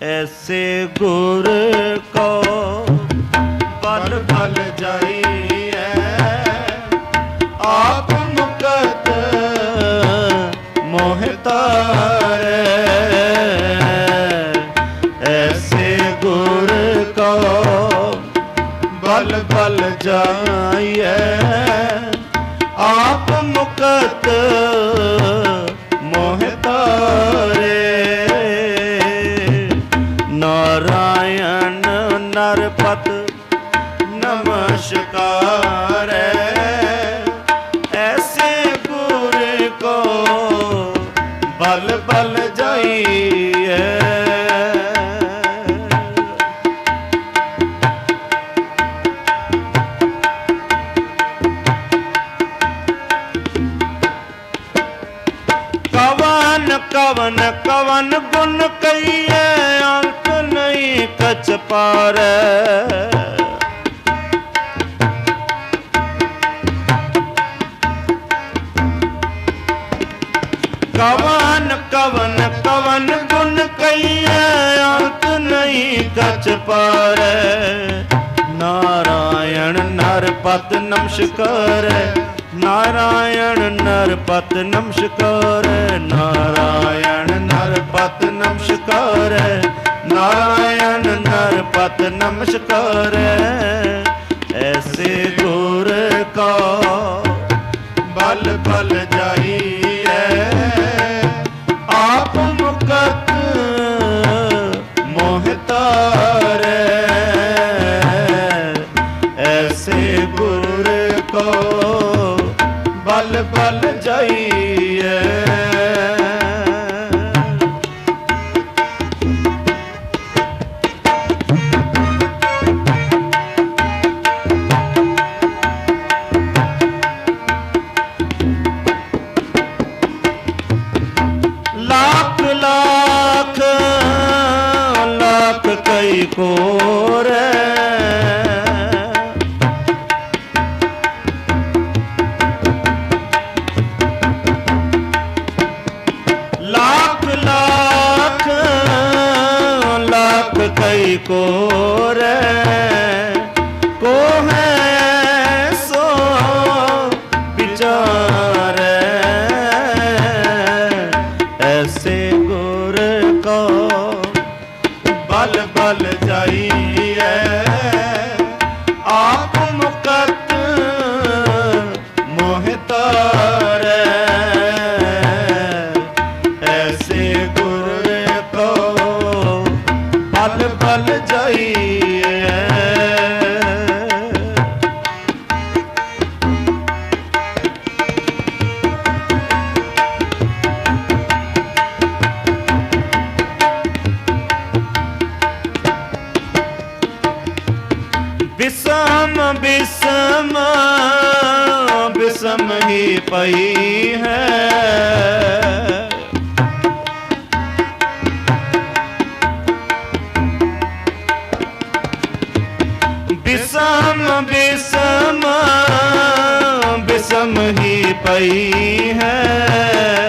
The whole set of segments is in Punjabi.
ਐਸੇ ਗੁਰ ਕੋ ਬਲ ਬਲ ਜਾਈਐ ਆਪ ਮੁਕਤ ਮੋਹ ਐਸੇ ਗੁਰ ਕੋ ਬਲ ਬਲ ਜਾਈਐ ਆਪ ਮੁਕਤ ਨਮਸਕਾਰ ਐਸੇ ਗੁਰ ਕੋ ਬਲ ਬਲ ਜਾਈਐ। ਕਵਨ ਕਵਨ ਕਵਨ ਗੁਣ ਕਈਐ, ਅੰਤ ਨਹੀਂ ਕਛ ਪਾਰੈ। ਕਵਨ ਕਵਨ ਕਵਨ ਗੁਣ ਕਈਐ ਅੰਤ ਨਹੀਂ ਕਛ ਪਾਰੈ। ਨਾਰਾਇਣ ਨਰਪਤ ਨਮਸਕਾਰ, ਨਾਰਾਇਣ ਨਰਪਤ ਨਮਸਕਾਰ, ਨਾਰਾਇਣ ਨਰਪਤ ਨਮਸਕਾਰ, ਨਾਰਾਇਣ ਨਰਪਤ ਨਮਸਕਾਰ। ਐਸੇ ਗੁਰ ਕਾ ਬਲ ਬਲ ਜਾਈ ਕੋਰੈ ਲੱਖ ਲਾਖ ਲਾਖ ਕਈ ਕੋਰੈ ਬਲ ਬਲ ਜਾਈਐ ਪਈ ਹੈ। ਬਿਸਮ ਬਿਸਮ ਬਿਸਮ ਹੀ ਪਈ ਹੈ।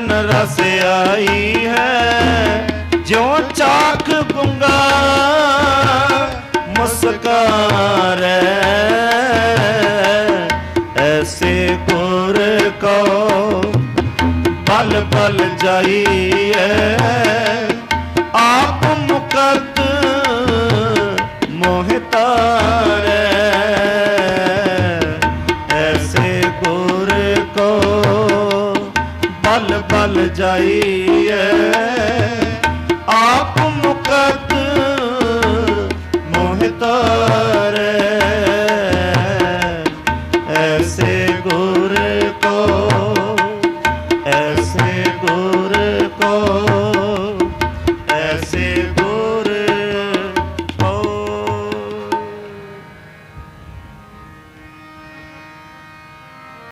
ਸੰਤਨ ਰਸ ਆਈ ਹੈ ਜਿਉ ਚਾਖ ਗੁੰਗਾ ਮੁਸਕਾਰੈ ਐਸੇ ਗੁਰ ਕੋ ਪਲ ਬਲ ਜਾਈਐ ਐਸੇ